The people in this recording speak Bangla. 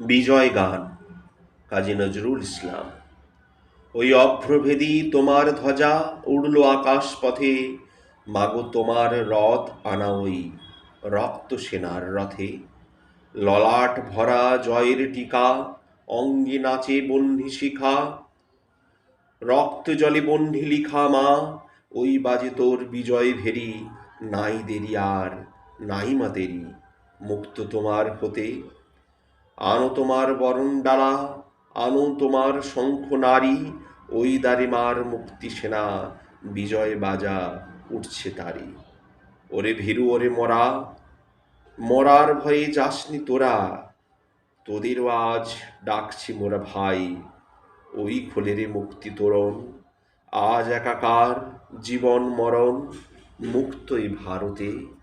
বিজয় গান, কাজী নজরুল ইসলাম। ওই অভ্রভেদী তোমার ধ্বজা উড়ল আকাশ পথে মাগো তোমার রথ আনা ওই রক্ত সেনার রথে। ললাট ভরা জয়ের টিকা, অঙ্গে নাচে বহ্নি শিখা। রক্ত জলে বহ্নি লিখা মা, ওই বাজে তোর বিজয় ভেরি, নাই দেরি আর, নাই মা দেরি, মুক্ত তোমার হতে। আনো তোমার বরণ ডালা, আনো তোমার শঙ্খ নারী, ওই দারিমার মুক্তি সেনা, বিজয় বাজা উঠছে তারি ওরে ভীরু, ওরে মরা, মরার ভয়ে যাসনি তোরা, তোদেরও আজ ডাকছি মোরা ভাই, ওই খোলেরে মুক্তি তোরণ, আজ একাকার জীবন মরণ মুক্তই ভারতে।